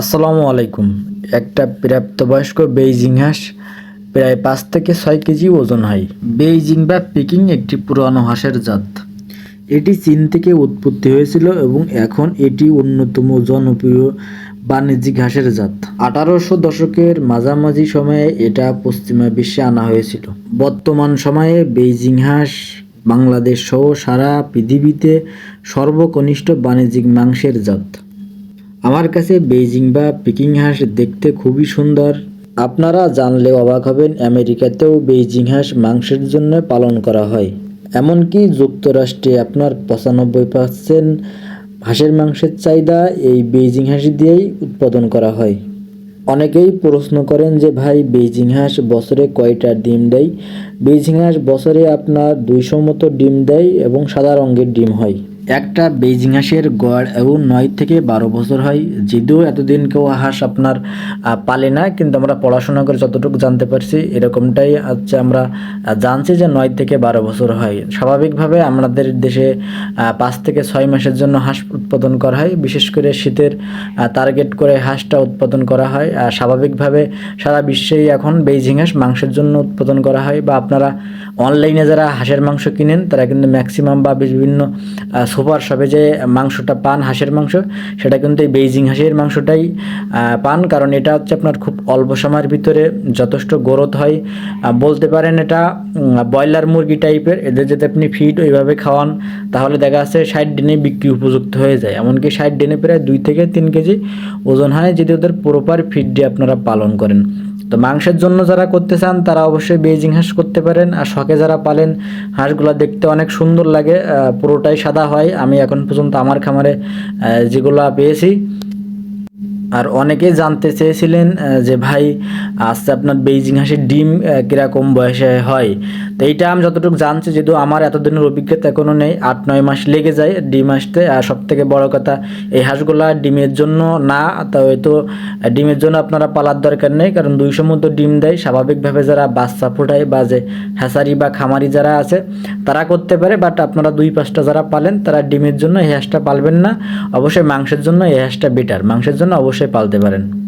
আসসালামু আলাইকুম। একটা প্রাপ্তবয়স্ক বেইজিং হাঁস প্রায় পাঁচ থেকে ছয় কেজি ওজন হয়। বেইজিং বা পিকিং একটি পুরানো হাঁসের জাত। এটি চীন থেকে উৎপত্তি হয়েছিল এবং এখন এটি অন্যতম জনপ্রিয় বাণিজ্যিক হাঁসের জাত। আঠারোশো দশকের মাঝামাঝি সময়ে এটা পশ্চিমা বিশ্বে আনা হয়েছিল। বর্তমান সময়ে বেইজিং হাঁস বাংলাদেশ সহ সারা পৃথিবীতে সর্বকনিষ্ঠ বাণিজ্যিক মাংসের জাত। আমার কাছে বেইজিং বা পিকিং হাঁস দেখতে খুবই সুন্দর। আপনারা জানলে অবাক হবেন, আমেরিকাতেও বেইজিং হাঁস মাংসের জন্য পালন করা হয়। এমনকি যুক্তরাষ্ট্রে আপনার পঁচানব্বই পার্সেন্ট হাঁসের মাংসের চাহিদা এই বেইজিং হাঁস দিয়েই উৎপাদন করা হয়। অনেকেই প্রশ্ন করেন যে, ভাই, বেইজিং হাঁস বছরে কয়টা ডিম দেয়? বেইজিং হাঁস বছরে আপনার দুইশো মতো ডিম দেয় এবং সাদা রঙের ডিম হয়। একটা বেইজিং হাঁসের গড় এবং নয় থেকে বারো বছর হয়। যদিও এতদিন কেউ হাঁস আপনার পালে না, কিন্তু আমরা পড়াশোনা করে যতটুকু জানতে পারছি, এরকমটাই হচ্ছে আমরা জানছি যে নয় থেকে বারো বছর হয়। স্বাভাবিকভাবে আমাদের দেশে পাঁচ থেকে ছয় মাসের জন্য হাঁস উৎপাদন করা হয়। বিশেষ করে শীতের টার্গেট করে হাঁসটা উৎপাদন করা হয়। আর স্বাভাবিকভাবে সারা বিশ্বেই এখন বেইজিং হাঁস মাংসের জন্য উৎপাদন করা হয় বা আপনারা অনলাইনে যারা হাঁসের মাংস কিনেন, তারা কিন্তু ম্যাক্সিমাম বা বিভিন্ন সুপার শপে যে মাংসটা পান, হাঁসের মাংস, সেটা কিন্তু এই বেইজিং হাঁসের মাংসটাই পান। কারণ এটা হচ্ছে আপনার খুব অল্প সময়ের ভিতরে যথেষ্ট গ্রোথ হয়। বলতে পারেন এটা ব্রয়লার মুরগি টাইপের, এদের যদি আপনি ফিড ওইভাবে খাওয়ান, তাহলে দেখা যাচ্ছে ষাট দিনে বিক্রি উপযুক্ত হয়ে যায়। এমনকি ষাট দিনে প্রায় দুই থেকে তিন কেজি ওজন হয় যদি ওদের প্রপার ফিড দিয়ে আপনারা পালন করেন। তো মাংসের জন্য যারা করতে চান, তারা অবশ্যই বেজিং হাঁস করতে পারেন। আর শখে যারা পালেন, হাঁসগুলো দেখতে অনেক সুন্দর লাগে। পুরোটাই সাদা হয়। আমি এখন পর্যন্ত আমার খামারে যেগুলো পেয়েছি আর অনেকেই জানতে চেয়েছিলেন যে ভাই, আজকে আপনার বেইজিং হাঁসের ডিম কীরকম বয়সে হয়? তো এইটা আমি যতটুকু জানছি, যেহেতু আমার এতদিনের অভিজ্ঞতা এখনও নেই, আট, নয় মাস লেগে যায় ডিম আসতে আর সব থেকে বড় কথা, এই হাঁসগুলা ডিমের জন্য না, তা হয়তো ডিমের জন্য আপনারা পালার দরকার নেই, কারণ দুইশো মতো ডিম দেয়। স্বাভাবিকভাবে যারা বাচ্চা ফোটায় বা যে হ্যাসারি বা খামারি যারা আছে, তারা করতে পারে বাট আপনারা দুই পাঁচটা যারা পালেন, তারা ডিমের জন্য এই হাঁসটা পালবেন না। অবশ্যই মাংসের জন্য এই হাঁসটা বেটার মাংসের জন্য অবশ্যই পালতে পারেন।